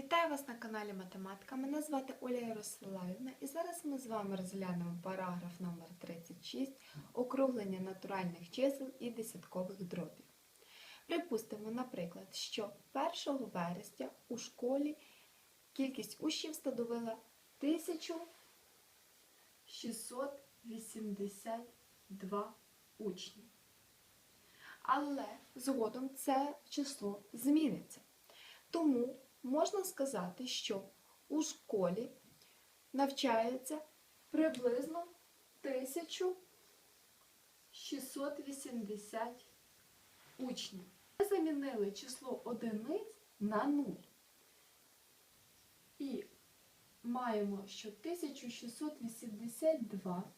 Вітаю вас на каналі Математика. Мене звати Оля Ярославівна і зараз ми з вами розглянемо параграф номер 36 округлення натуральних чисел і десяткових дробів. Припустимо, наприклад, що 1 вересня у школі кількість учнів становила 1682 учні. Але згодом це число зміниться. Тому можна сказати, що у школі навчається приблизно 1680 учнів. Ми замінили число одиниць на 0. І маємо, що 1682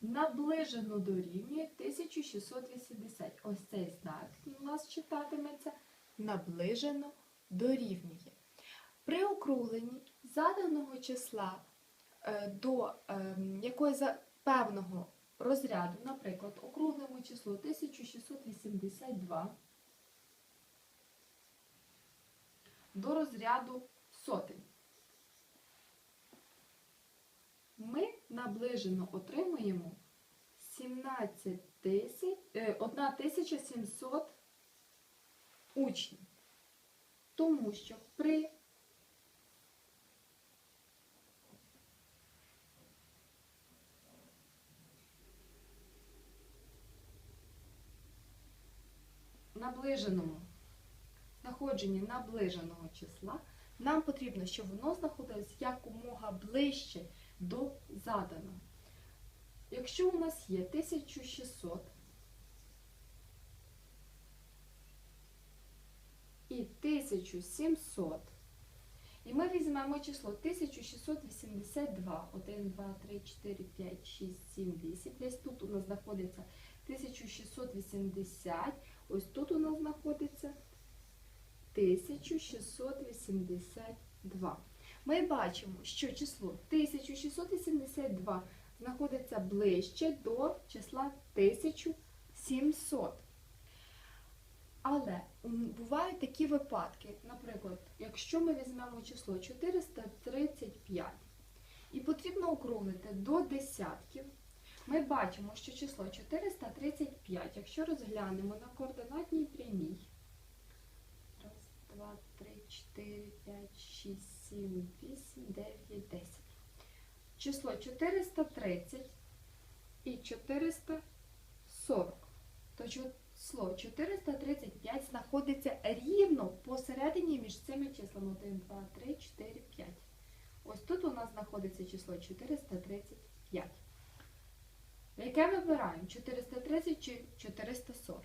наближено дорівнює 1680. Ось цей знак у нас читатиметься наближено дорівнює. При округленні заданого числа е, до е, якогось певного розряду, наприклад, округлимо число 1682 до розряду сотень. Ми наближено отримуємо 17 е, 1700 учнів. Тому що при наближеному знаходженні наближеного числа нам потрібно, щоб воно знаходилось якомога ближче до заданого. Якщо у нас є 1600 і 1700. І ми візьмемо число 1682. 1, 2, 3, 4, 5, 6, 7, 8. Десь тут у нас знаходиться 1680. Ось тут у нас знаходиться 1682. Ми бачимо, що число 1682 знаходиться ближче до числа 1700. Але бувають такі випадки, наприклад, якщо ми візьмемо число 435 і потрібно округлити до десятків, ми бачимо, що число 435, якщо розглянемо на координатній прямій, раз, два, три, чотири, п'ять, шість, сім, вісім, дев'ять, десять. Число 430 і 440. То число 435 знаходиться рівно посередині між цими числами 1, 2, 3, 4, 5. Ось тут у нас знаходиться число 435. Яке вибираємо? 430 чи 440?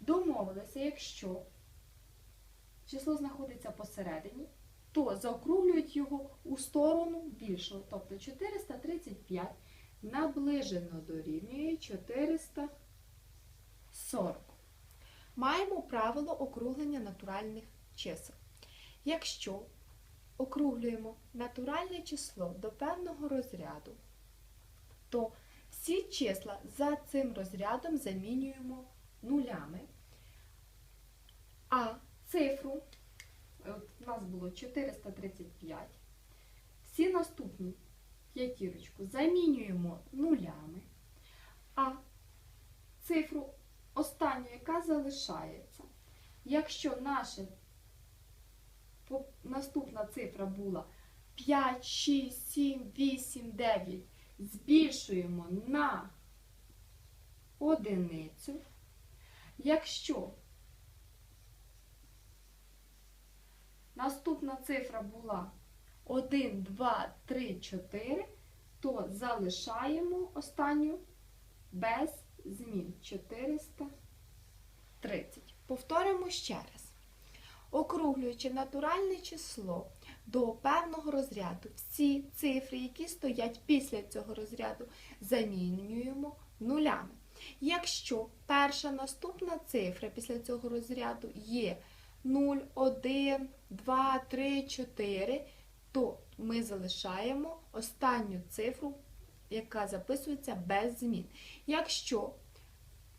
Домовилися, якщо число знаходиться посередині, то заокруглюють його у сторону більшого. Тобто 435 наближено дорівнює 440. Маємо правило округлення натуральних чисел. Якщо округлюємо натуральне число до певного розряду, то всі числа за цим розрядом замінюємо нулями, а цифру, от у нас було 435, всі наступні п'ятірочку замінюємо нулями, а цифру останню, яка залишається, якщо наша наступна цифра була 5, 6, 7, 8, 9, збільшуємо на одиницю. Якщо наступна цифра була 1, 2, 3, 4, то залишаємо останню без змін 430. Повторимо ще раз. Округлюючи натуральне число до певного розряду, всі цифри, які стоять після цього розряду, замінюємо нулями. Якщо перша наступна цифра після цього розряду є 0, 1, 2, 3, 4, то ми залишаємо останню цифру, яка записується без змін. Якщо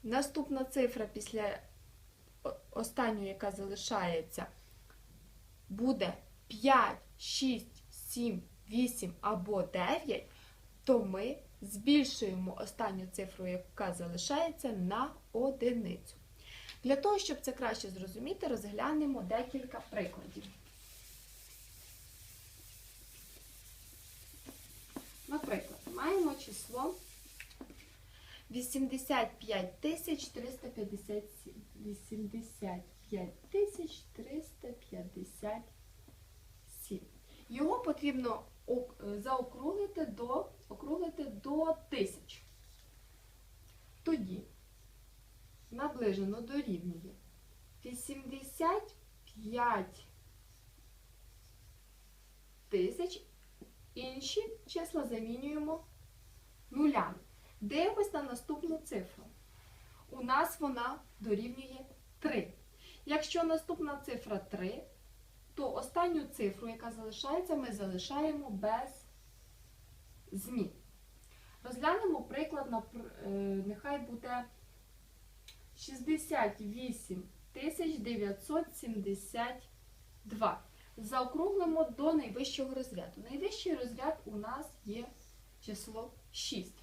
наступна цифра після останньої, яка залишається, буде 5, 6, 7, 8 або 9, то ми збільшуємо останню цифру, яка залишається, на одиницю. Для того, щоб це краще зрозуміти, розглянемо декілька прикладів. Наприклад, маємо число 85 тисяч 357. 85 тисяч 357. Його потрібно е, заокруглити до, округлити до тисяч. Тоді наближено дорівнює 85 тисяч. Інші числа замінюємо нулями. Дивимось на наступну цифру. У нас вона дорівнює 3. Якщо наступна цифра 3, то останню цифру, яка залишається, ми залишаємо без змін. Розглянемо приклад, е, нехай буде 68 972. Заокруглимо до найвищого розряду. Найвищий розряд у нас є число 6.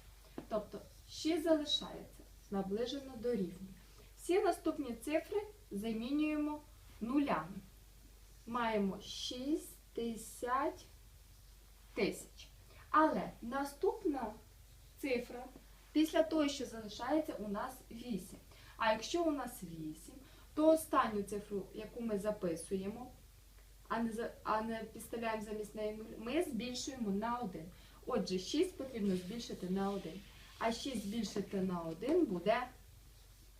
Тобто 6 залишається, наближено до рівня. Всі наступні цифри замінюємо нулями. Маємо 60 тисяч. Але наступна цифра після того, що залишається, у нас 8. А якщо у нас 8, то останню цифру, яку ми записуємо, а не, а не підставляємо замість неї 0, ми збільшуємо на 1. Отже, 6 потрібно збільшити на 1. А 6 збільшити на 1 буде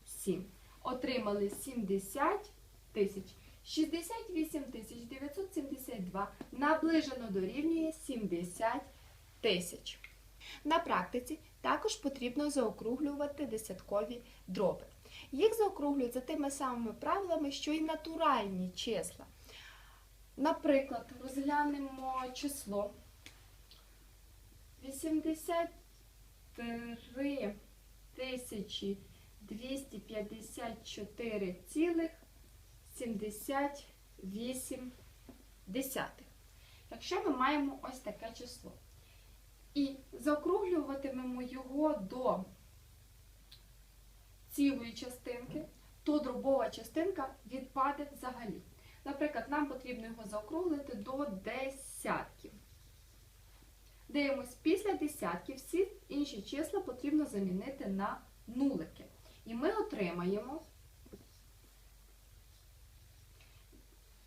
7. Отримали 70 тисяч. 68 972 наближено дорівнює 70 тисяч. На практиці також потрібно заокруглювати десяткові дроби. Їх заокруглюють за тими самими правилами, що й натуральні числа. Наприклад, розглянемо число 83 254,5. 78 десятих. Якщо ми маємо ось таке число. І заокруглюватимемо його до цілої частинки, то дробова частинка відпаде взагалі. Наприклад, нам потрібно його заокруглити до десятків. Дивимось, після десятків всі інші числа потрібно замінити на нулики. І ми отримаємо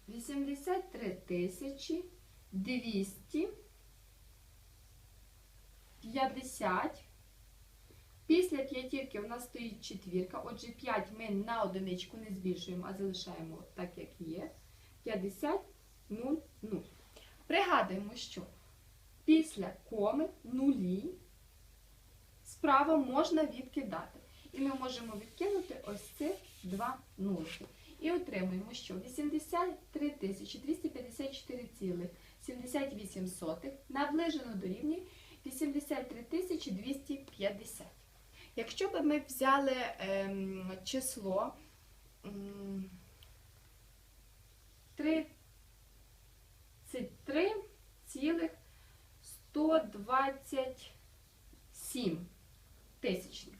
83 тисячі 250. Після п'ятірки у нас стоїть четвірка, отже 5 ми на одиничку не збільшуємо, а залишаємо так, як є. 50, 0, 0. Пригадуємо, що після коми нулі справа можна відкидати. І ми можемо відкинути ось цих два нулики. І отримуємо, що 83 254,78 наближено до рівня 83 250. Якщо б ми взяли ем, число ем, 33,127 тисячних.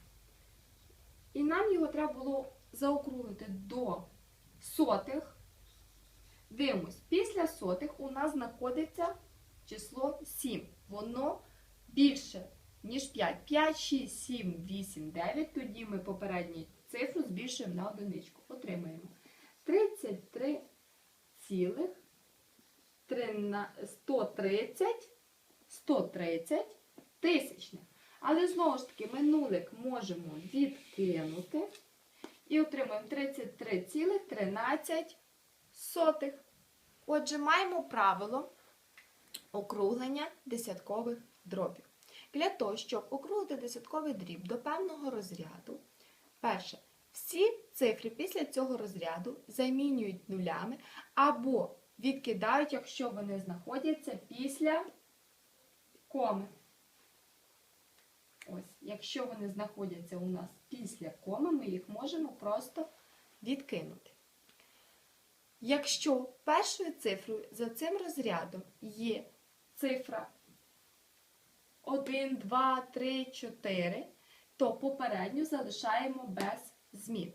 І нам його треба було заокруглити до сотих. Дивимось, після сотих у нас знаходиться число 7. Воно більше, ніж 5. 5, 6, 7, 8, 9. Тоді ми попередню цифру збільшуємо на одиничку. Отримаємо 33 цілих 130, 130 тисячних. Але знову ж таки ми нулик можемо відкинути і отримуємо 33,13. Отже, маємо правило округлення десяткових дробів. Для того, щоб округлити десятковий дріб до певного розряду, перше, всі цифри після цього розряду замінюють нулями або відкидають, якщо вони знаходяться після коми. Ось, якщо вони знаходяться у нас після коми, ми їх можемо просто відкинути. Якщо першою цифрою за цим розрядом є цифра 1, 2, 3, 4, то попередню залишаємо без змін.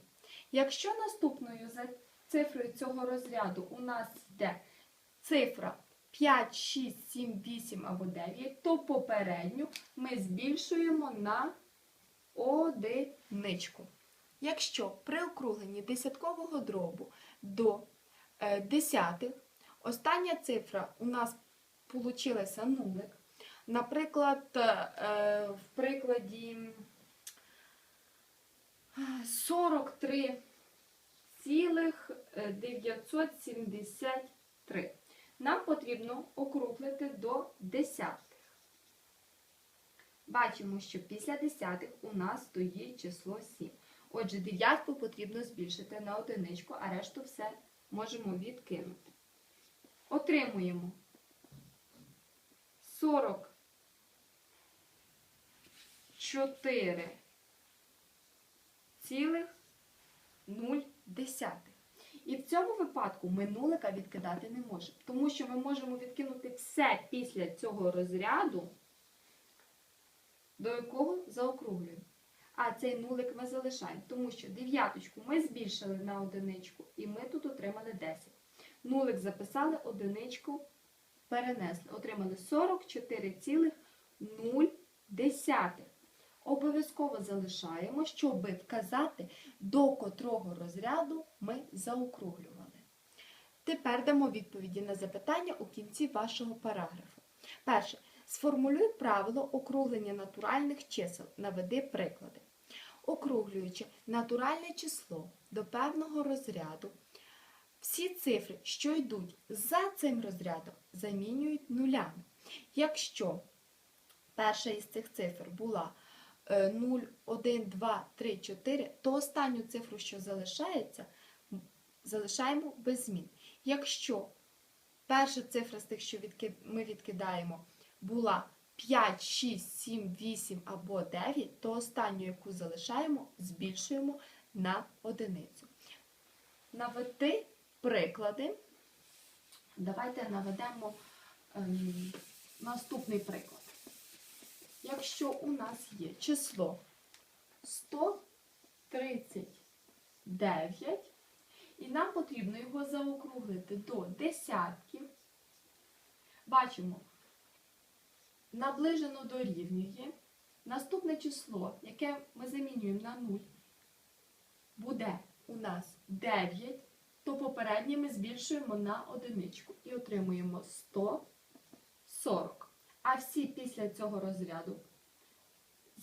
Якщо наступною за цифрою цього розряду у нас йде цифра 5, 6, 7, 8 або 9, то попередню ми збільшуємо на одиничку. Якщо при округленні десяткового дробу до е, десятих, остання цифра у нас получилася нулик. Наприклад, е, е, в прикладі 43,973. Нам потрібно округлити до десятих. Бачимо, що після десятих у нас стоїть число 7. Отже, дев'ятку потрібно збільшити на одиничку, а решту все можемо відкинути. Отримуємо 44 цілих 0 десятих. І в цьому випадку ми нулика відкидати не можемо, тому що ми можемо відкинути все після цього розряду, до якого заокруглюємо. А цей нулик ми залишаємо, тому що дев'яточку ми збільшили на одиничку, і ми тут отримали 10. Нулик записали, одиничку перенесли. Отримали 44,0. Обов'язково залишаємо, щоб вказати, до котрого розряду ми заокруглювали. Тепер дамо відповіді на запитання у кінці вашого параграфу. Перше. Сформулюй правило округлення натуральних чисел. Наведи приклади. Округлюючи натуральне число до певного розряду, всі цифри, що йдуть за цим розрядом, замінюють нулями. Якщо перша із цих цифр була 0, 1, 2, 3, 4, то останню цифру, що залишається, залишаємо без змін. Якщо перша цифра з тих, що ми відкидаємо, була 5, 6, 7, 8 або 9, то останню, яку залишаємо, збільшуємо на одиницю. Наведи приклади. Давайте наведемо ем, наступний приклад. Якщо у нас є. Число 139, і нам потрібно його заокруглити до десятків, бачимо, наближено дорівнює. Наступне число, яке ми замінюємо на 0, буде у нас 9, то попереднє ми збільшуємо на одиничку і отримуємо 140. А всі після цього розряду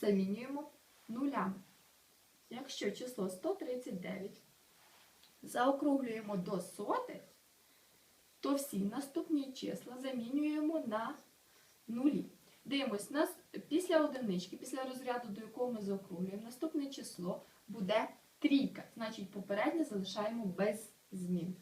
замінюємо нулями. Якщо число 139 заокруглюємо до сотих, то всі наступні числа замінюємо на нулі. Дивимось, нас після одинички, після розряду, до якого ми заокруглюємо, наступне число буде трійка. Значить, попереднє залишаємо без змін.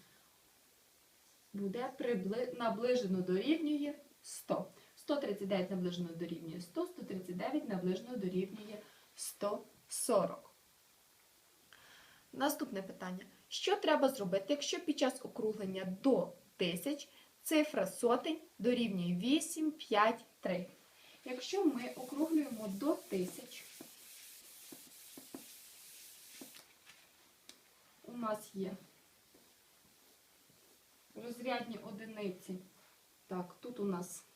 Буде прибли... наближено дорівнює 100. 139 наближено дорівнює 100, 139 наближено дорівнює 140. Наступне питання. Що треба зробити, якщо під час округлення до тисяч цифра сотень дорівнює 8, 5, 3? Якщо ми округлюємо до тисяч, у нас є розрядні одиниці. Так, тут у нас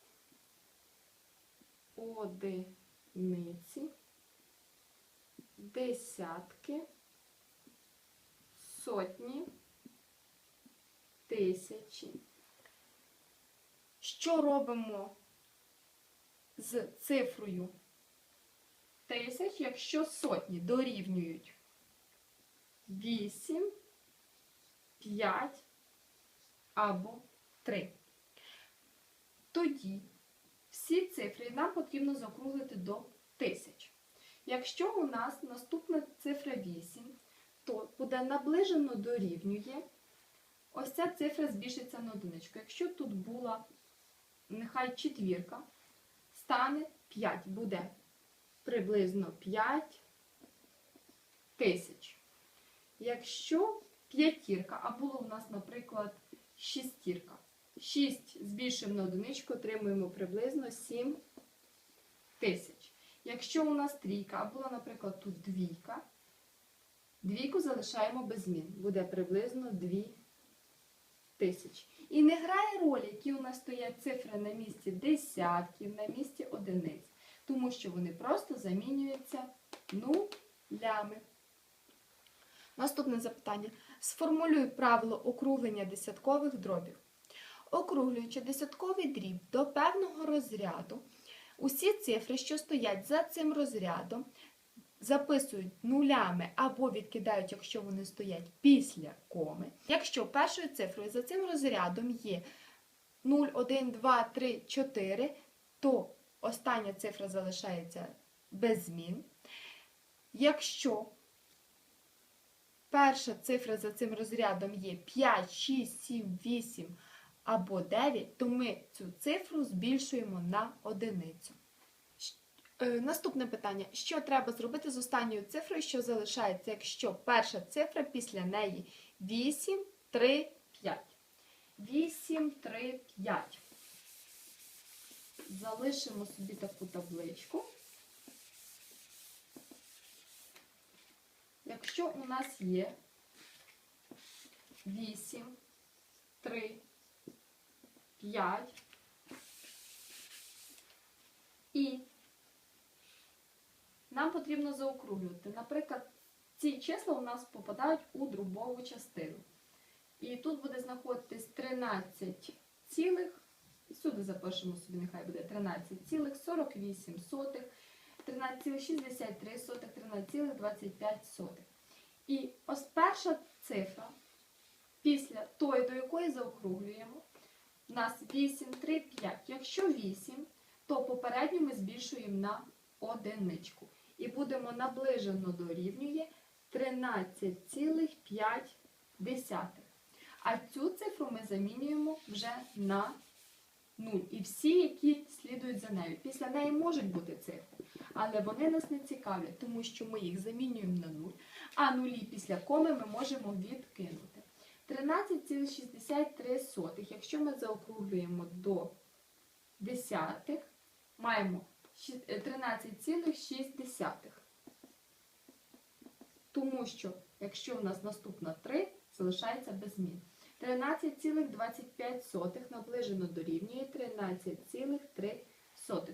одиниці, десятки, сотні, тисячі. Що робимо з цифрою тисяч, якщо сотні дорівнюють 8, 5 або 3? Тоді всі цифри нам потрібно закруглити до тисяч. Якщо у нас наступна цифра 8, то буде наближено дорівнює. Ось ця цифра збільшиться на одиничку. Якщо тут була нехай четвірка, стане 5, буде приблизно 5 тисяч. Якщо п'ятірка, а було в нас, наприклад, шістірка. 6 збільшуємо на одиничку, отримуємо приблизно 7 тисяч. Якщо у нас трійка, а була, наприклад, тут двійка, двійку залишаємо без змін. Буде приблизно 2 тисячі. І не грає роль, які у нас стоять цифри на місці десятків, на місці одиниць, тому що вони просто замінюються нулями. Наступне запитання. Сформулюй правило округлення десяткових дробів. Округлюючи десятковий дріб до певного розряду, усі цифри, що стоять за цим розрядом, записують нулями або відкидають, якщо вони стоять після коми. Якщо першою цифрою за цим розрядом є 0, 1, 2, 3, 4, то остання цифра залишається без змін. Якщо перша цифра за цим розрядом є 5, 6, 7, 8 або 9, то ми цю цифру збільшуємо на одиницю. Е, Наступне питання: що треба зробити з останньою цифрою, що залишається, якщо перша цифра після неї 8, 3, 5. 8, 3, 5. Залишимо собі таку табличку. Якщо у нас є 8, 3, 5 і нам потрібно заокруглювати. Наприклад, ці числа у нас попадають у дробову частину. І тут буде знаходитись 13 цілих, сюди запишемо собі, нехай буде 13,48 сотих, 13,63 сотих, 13,25 сотих. І ось перша цифра, після тої, до якої заокруглюємо, у нас 8, 3, 5. Якщо 8, то попередню ми збільшуємо на одиничку. І будемо наближено дорівнює 13,5. А цю цифру ми замінюємо вже на 0. І всі, які слідують за нею. Після неї можуть бути цифри, але вони нас не цікавлять, тому що ми їх замінюємо на 0, а нулі після коми ми можемо відкинути. 13,63. Якщо ми заокруглюємо до десятих, маємо е, 13,6. Тому що, якщо в нас наступна 3, залишається без змін. 13,25 наближено дорівнює 13,3.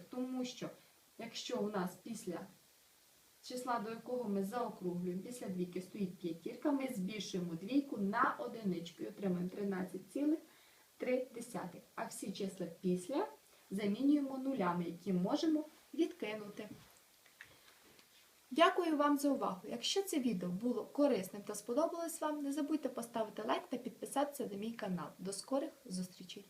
Тому що, якщо у нас після числа, до якого ми заокруглюємо, після двійки стоїть п'ятірка, ми збільшуємо двійку на одиничку і отримаємо 13,3. А всі числа після замінюємо нулями, які можемо відкинути. Дякую вам за увагу. Якщо це відео було корисним та сподобалось вам, не забудьте поставити лайк та підписатися на мій канал. До скорих зустрічей!